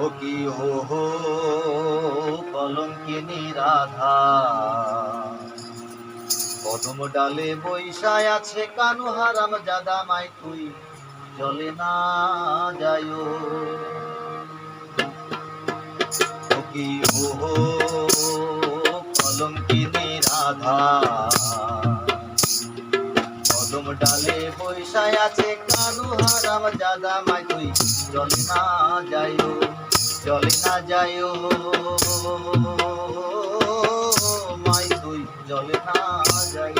ও কি ও হো কলঙ্কিনী রাধা কদম ডালে বৈশায় আছে কানু হারাম জাদা মাই তুই, চলে না যায়। ও কি ও হো কলঙ্কিনী রাধা কদম ডালে বৈশায় আছে কানু হারাম জাদা মাই তুই, চলে না যায়। চলে না যায় মাই দুই চলে না যায়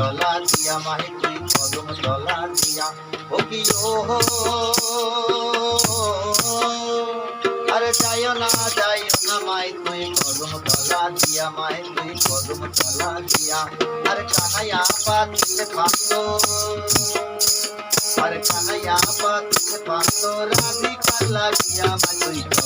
কদম তলা দিয়া মাই তুই কদম তলা দিয়া ও কি ও আরে যায় না যায় না মাই তুই কদম তলা দিয়া মাই তুই কদম তলা দিয়া আরে কানাইয়া পাতিতে পাতো আরে কানাইয়া পাতিতে পাতো রাধিকা লাগিয়া মাই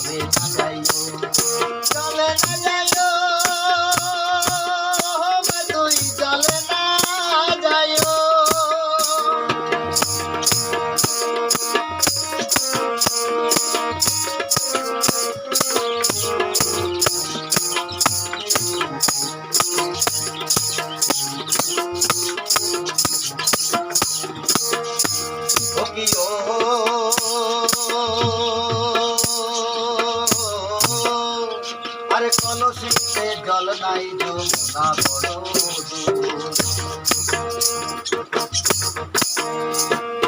নাই যমুনা বড় দূর।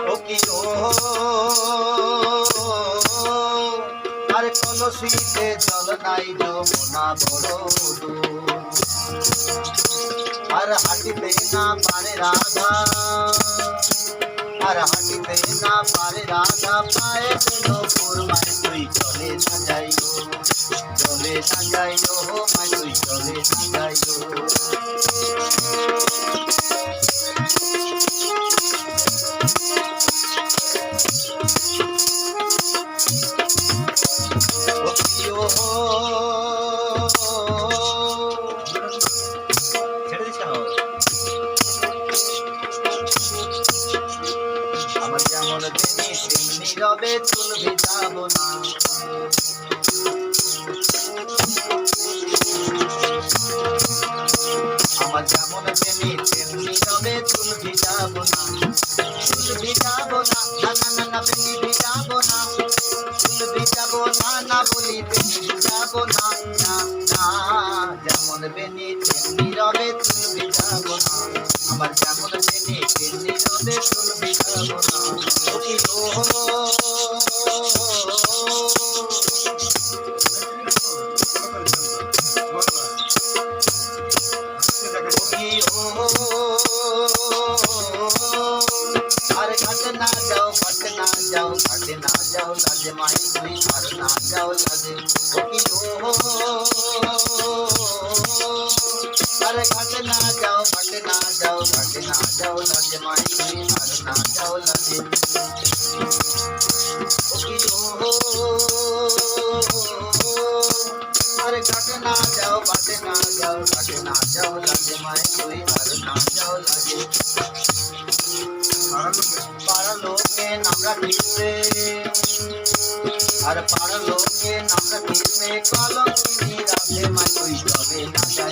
ও কি ও আরে কলসিতে জল নাই যমুনা বড়। আর হাঁটিতে না পারে রাধা আর হাঁটিতে না পারে রাধা পায়ে পেল মাই তুই চলে না যাইও চলে না আমার যেমন তেমনি রবে চুল ভিজাবো না আমার যেমন তেমনি তেমনি রবে চুল ভিজাবো না চুল ভিজাবো না না না না বেনি ভিজাবো না চুল ভিজাবো না না বলি বেনি ভিজাবো না না না যেমন বেনি তেমনি রবে চুল ভিজাবো না আমার যেমন বেনি তেমনি আরে ঘাটে না যাও ঘাটে না যাও ঘাটে না যাও লাজে মাই তুই আর না যাও লাজে ও কি ও আরে ঘাটে না যাও ঘাটে না যাও ঘাটে না যাও লাজে মাই তুই আর না যাও লাজে পাড়া লোকে নামরা কিনবে আর পাড়া লোকে নামরা কিনবে কলম